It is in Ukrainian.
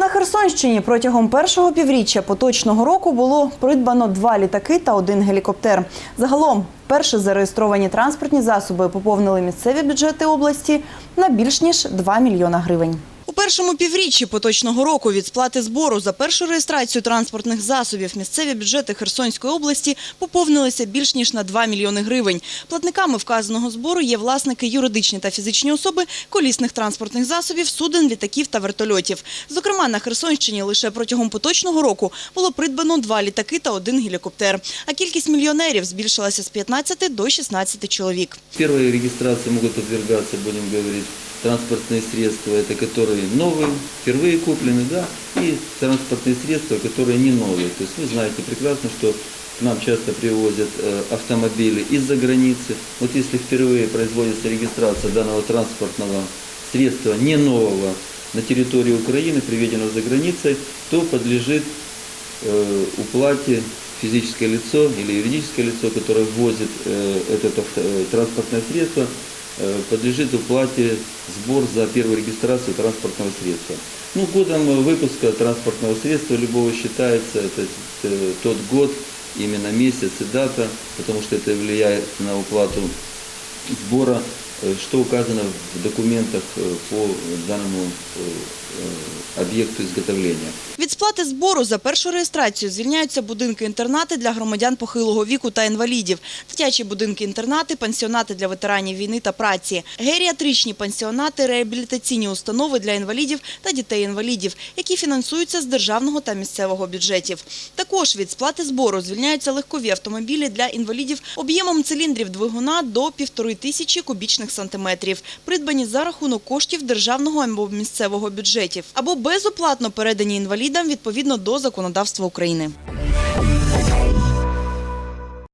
На Херсонщині протягом першого півріччя поточного року було придбано два літаки та один гелікоптер. Загалом перші зареєстровані транспортні засоби поповнили місцеві бюджети області на більш ніж 2 мільйона гривень. Першому півріччі поточного року від сплати збору за першу реєстрацію транспортних засобів місцеві бюджети Херсонської області поповнилися більш ніж на 2 мільйони гривень. Платниками вказаного збору є власники юридичні та фізичні особи колісних транспортних засобів, суден, літаків та вертольотів. Зокрема, на Херсонщині лише протягом поточного року було придбано два літаки та один гелікоптер. А кількість мільйонерів збільшилася з 15 до 16 чоловік. Первой регистрации могут подвергаться, будем говорить, транспортные средства, это которые новые, впервые куплены, да, и транспортные средства, которые не новые. То есть вы знаете прекрасно, что к нам часто привозят э, автомобили из-за границы. Вот если впервые производится регистрация данного транспортного средства не нового на территории Украины, приведенного за границей, то подлежит э, уплате физическое лицо или юридическое лицо, которое ввозит э, это транспортное средство, подлежит уплате сбор за первую регистрацию транспортного средства. Ну, годом э, выпуска транспортного средства любого считается это э, тот год, именно месяц и дата, потому что это влияет на уплату сбора, э, что указано в документах э, по данному э, э, объекту изготовления. Від сплати збору за першу реєстрацію звільняються будинки-інтернати для громадян похилого віку та інвалідів, дитячі будинки-інтернати, пансіонати для ветеранів війни та праці, геріатричні пансіонати, реабілітаційні установи для інвалідів та дітей-інвалідів, які фінансуються з державного та місцевого бюджетів. Також від сплати збору звільняються легкові автомобілі для інвалідів об'ємом циліндрів двигуна до півтори тисячі кубічних сантиметрів, придбані за рахунок коштів державного або місцевого бюджетів, або безоплатно передані інвалідам відповідно до законодавства України.